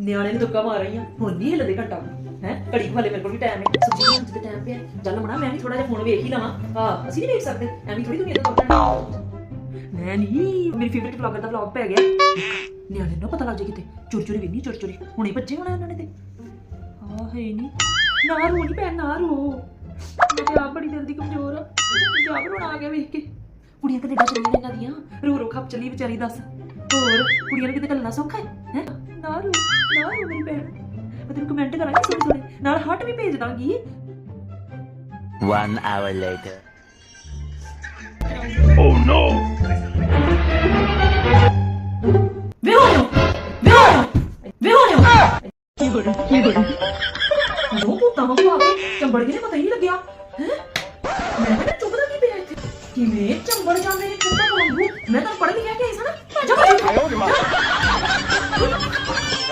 ਨਿਆਣੇ ਨੂੰ ਧੱਕਾ ਮਾਰ ਰਹੀ ਆ ਹੁਣ ਨਹੀਂ ਹਿੱਲਦੇ ਘੰਟਾ ਹੈ? ਘੜੀ ਵਾਲੇ ਮੇਰੇ ਕੋਲ ਵੀ ਟਾਈਮ ਹੈ ਸੱਚੀ ਨਹੀਂ ਤੇ ਟਾਈਮ ਪਿਆ। ਚੱਲ ਮਣਾ ਮੈਂ ਵੀ ਥੋੜਾ ਜਿਹਾ ਫੋਨ ਵੇਖ ਹੀ ਲਵਾਂ। ਹਾਂ, ਅਸੀਂ ਨਹੀਂ ਵੇਖ ਸਕਦੇ। ਐਵੇਂ ਥੋੜੀ ਦੁਨੀਆ ਦਾ ਕੰਮ ਮੈਂ ਨਹੀਂ ਮੇਰੀ ਫੇਵਰਿਟ ਵਲੌਗਰ ਦਾ ਵਲੌਗ ਪੈ ਗਿਆ। ਨਿਆਣੇ ਨੂੰ ਪਤਾ ਲੱਗ ਜੇ ਕਿਤੇ। ਚੋਰੀ ਚੋਰੀ ਵੇਨੀ ਚੋਰੀ ਚੋਰੀ ਹੁਣੇ ਭੱਜੇ ਹੋਣਾ ਇਹਨਾਂ ਨੇ ਤੇ। ਆ ਹੈ ਨਹੀਂ ਨਾ ਰੋ ਨਹੀਂ ਭੈਣ, ਨਾ ਰੋ। ਮੇਰੇ ਆਪ ਬੜੀ ਦਿਲ ਦੀ ਕਮਜ਼ੋਰ ਆ। ਜਾ ਰੋਣਾ ਆ ਗਿਆ ਵੇਖ ਕੇ। ਕੁੜੀਆਂ ਕੈਨੇਡਾ ਚਲੀਆਂ ਨੇ ਇਹਨਾਂ ਦੀਆਂ। ਰੋ ਰੋ ਖੱਪ ਚਲੀ ਵਿਚਾਰੀ, ਦੱਸ। ਹੋਰ, ਕੁੜੀਆਂ ਨੂੰ ਕਿਤੇ ਕੱਲਣਾ ਸੌਖਾ ਹੈ? ਹੈ? ਨਾ ਰੋ ਨਾ ਰੋ ਮੇਰੀ ਭੈਣ। ਮੈਂ ਤੈਨੂੰ ਕਮੈਂਟ ਕਰਾਂਗੀ ਸੋਹਣੇ ਸੋਹਣੇ ਨਾਲ ਹਾਰਟ ਵੀ ਭੇਜ ਦਾਂਗੀ। One hour later. ਵੇ ਹੋਣਿਓ ਵੇ ਹੋਣਿਓ ਵੇ ਹੋਣਿਓ ਕੀ ਰਿਹਾ ਕੀ ਹੋ ਰਿਹਾ ਦੋ ਪੁੱਤਾਂ ਵਾਂਗੂ ਆ ਕੇ ਚੰਬੜ ਗਏ ਨੇ ਪਤਾ ਹੀ ਨਹੀਂ ਲੱਗਿਆ। ਹੈ? ਮੈਂ ਤਾਂ ਚੁੱਪਦਾ ਕੀ ਪਿਆ ਇੱਥੇ? ਕਿਵੇਂ ਚੰਬੜ ਜਾਂਦੇ ਨੇ?